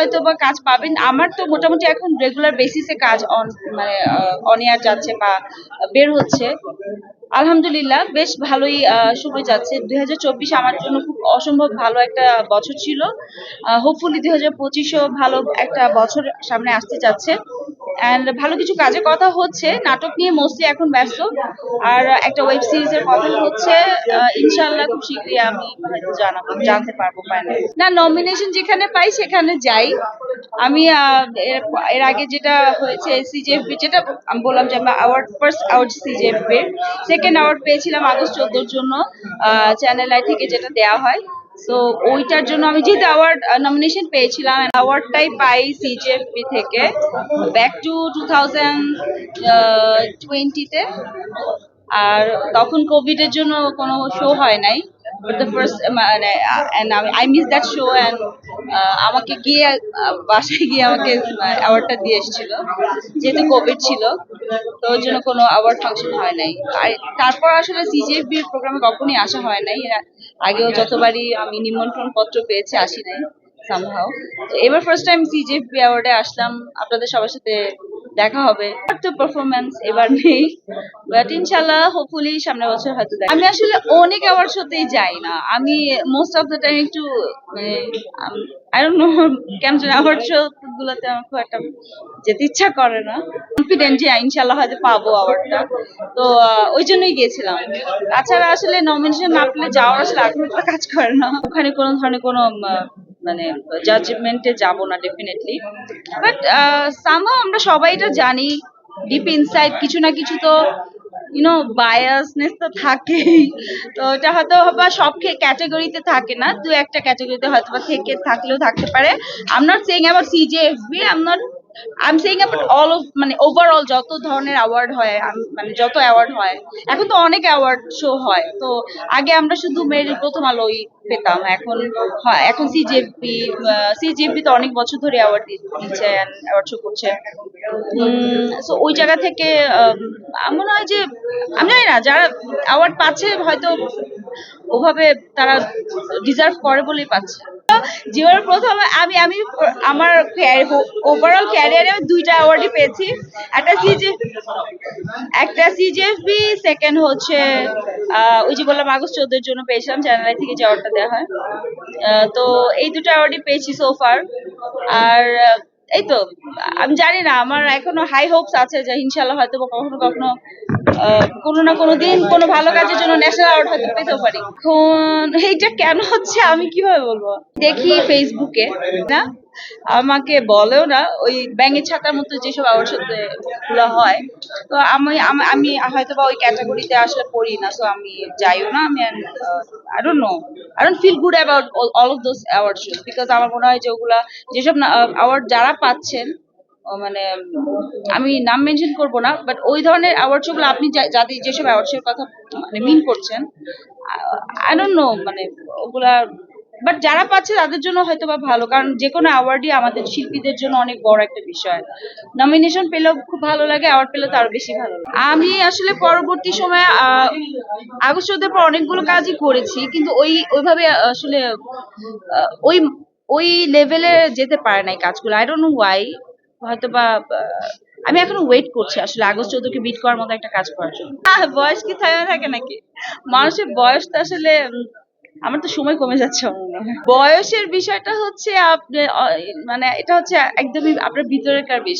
হয়তো বা কাজ পাবেন। আমার তো মোটামুটি এখন রেগুলার বেসিসে কাজ অন মানে অন এয়ার যাচ্ছে বা বের হচ্ছে। আলহামদুলিল্লাহ, বেশ ভালোই সময় যাচ্ছে। দুই হাজার চব্বিশ আমার জন্য খুব অসম্ভব ভালো একটা বছর ছিল। হোপফুলি দুই হাজার ভালো একটা বছর সামনে আসতে যাচ্ছে। অ্যান্ড ভালো কিছু কাজের কথা হচ্ছে নাটক নিয়ে মোস্টলি এখন ব্যস্ত। আর একটা ওয়েব সিরিজের কথা হচ্ছে আহ, ইনশাআল্লাহ খুব শীঘ্রই আমি জানাব জানতে পারব না নমিনেশন যেখানে পাই সেখানে যাই। আমি এর আগে যেটা হয়েছে সিজিএফবি যেটা আমি বললাম যে আমরা award first award CGFB second award পেয়েছিলাম আগস্ট চোদ্দোর জন্য চ্যানেল আই থেকে যেটা দেওয়া হয়। তো ওইটার জন্য আমি যেহেতু অ্যাওয়ার্ড নমিনেশন পেয়েছিলাম অ্যাওয়ার্ডটাই পাই সিজিএফপি থেকে। ব্যাক টু টু থাউজেন্ড আর তখন কোভিড এর জন্য কোনো শো হয় নাই। দ্য ফার্স্ট মানে I miss that show and আমাকে গিয়ে বাসায় গিয়ে আমাকে অ্যাওয়ার্ডটা দিয়ে এসেছিল। যেহেতু কোভিড ছিল, তো ওর জন্য কোনো অ্যাওয়ার্ড ফাংশন হয় নাই। আর তারপর আসলে সিজিএফবি প্রোগ্রামে কখনই আসা হয় নাই। আগেও যতবারই আমি নিমন্ত্রণ পত্র পেয়েছি, আসি নাই সামহাও এবার ফার্স্ট টাইম সিজিএফবি অ্যাওয়ার্ডে আসলাম। আপনাদের সবার সাথে দেখা হবে। তো পারফরমেন্স এবার নেই। বাট ইনশাল্লাহ হোপফুলি সামনের বছর হয়তো দেখা- আমি আসলে অনেক অ্যাওয়ার্ড শোতেই যাই না। আমি মোস্ট অফ দ্য টাইম একটু আই ডোন্ট নো কেমন যেন অ্যাওয়ার্ড শো গুলোতে আমার খুব একটা যেতে ইচ্ছা করে না। কনফিডেন্ট যে ইনশাল্লাহ হয়তো পাবো অ্যাওয়ার্ডটা তো ওই জন্যই গিয়েছিলাম। তাছাড়া আসলে নমিনেশন না পেলে যাওয়ার আসলে আগ্রহটা কাজ করে না। ওখানে কোনো ধরনের কোনো মানে জাজমেন্টে যাব না ডেফিনেটলি বাট সামহাও আমরা সবাই এটা জানি ডিপ ইনসাইড কিছু না কিছু তো ইউনো বায়াসনেস তো থাকেই। তো এটা হয়তো বা সব ক্যাটাগরিতে থাকে না, দু একটা ক্যাটাগরিতে হয়তো বা থেকে থাকলেও থাকতে পারে। I'm not saying about CJFB I'm not I am saying about all of মানে ওভারঅল যত ধরনের অ্যাওয়ার্ড হয় মানে যত অ্যাওয়ার্ড হয়, এখন তো অনেক অ্যাওয়ার্ড শো হয়, তো আগে আমরা শুধু মেরিল প্রথম আলোই পেতাম, এখন এখন সিজেপি সিজেপি তো অনেক বছর ধরে অ্যাওয়ার্ড দিচ্ছে অ্যাওয়ার্ড শো করছে সো ওই জায়গা থেকে মনে হয় যে, আমি জানি না, যারা অ্যাওয়ার্ড পাচ্ছে হয়তো ওভাবে তারা ডিজার্ভ করে বলেই পাচ্ছে। জীবনের প্রথম আমি আমি আমার ওভারঅল ক্যারিয়ারে দুইটা অ্যাওয়ার্ডই পেয়েছি। একটা সিজে একটা সিজিএফবি সেকেন্ড হচ্ছে ওই যে বললাম, আগস্ট চোদ্দের জন্য পেয়েছিলাম চ্যানেল থেকে যে অ্যাওয়ার্ডটা দেওয়া হয়। তো এই দুটো অ্যাওয়ার্ডই পেয়েছি সোফার আর এই তো, আমি জানি না, আমার এখনও হাই হোপস আছে যে ইনশাল্লাহ হয়তো কখনো কখনো কোনো না কোনো দিন কোনো ভালো কাজের জন্য ন্যাশনাল অ্যাওয়ার্ড হয়তো পেতেও পারি। এখন এইটা কেন হচ্ছে আমি কীভাবে বলব? দেখি ফেসবুকে না? আমাকে বলেও না, ওই ব্যাঙের ছাতার মতো যেসব অ্যাওয়ার্ড সাথে হয়, তো আমি, আমি- হয়তো বা ওই ক্যাটাগরিতে আসলে পড়ি না সো আমি যাইও না, আমি I don't know I don't feel good about all of those award shows because আমার মনে হয় যে ওগুলা, যেসব অ্যাওয়ার্ড যারা পাচ্ছেন মানে আমি নাম মেনশন করব না বাট ওই ধরনের অ্যাওয়ার্ড শোগুলো আপনি যাদের যেসব অ্যাওয়ার্ড কথা মানে মিন করছেন আই ডোন্ট নো মানে ওগুলা বাট যারা পাচ্ছে তাদের জন্য হয়তো বা ভালো, কারণ যে কোনো অ্যাওয়ার্ডই আমাদের শিল্পীদের জন্য অনেক বড় একটা বিষয়। নমিনেশন পেলেও খুব ভালো লাগে অ্যাওয়ার্ড পেলেও তো আরও বেশি ভালো আমি আসলে পরবর্তী সময়ে আগস্ট পর অনেকগুলো কাজই করেছি, কিন্তু ওই, ওইভাবে আসলে ওই ওই লেভেলে যেতে পারে নাই কাজগুলো। আই ডোন্ট নো ওয়াই হয়তো বা আমি এখনও ওয়েট করছি আসলে আগস্ট চৌদ্দকে বিট করার মতো একটা কাজ করার জন্য। বয়স কি থাকে নাকি? মানুষের বয়স তো আসলে আমার তো সময় কমে যাচ্ছে বয়সের বিষয়টা হচ্ছে আপনি মানে এটা হচ্ছে একদমই আপনার ভিতরেকার বিষয়।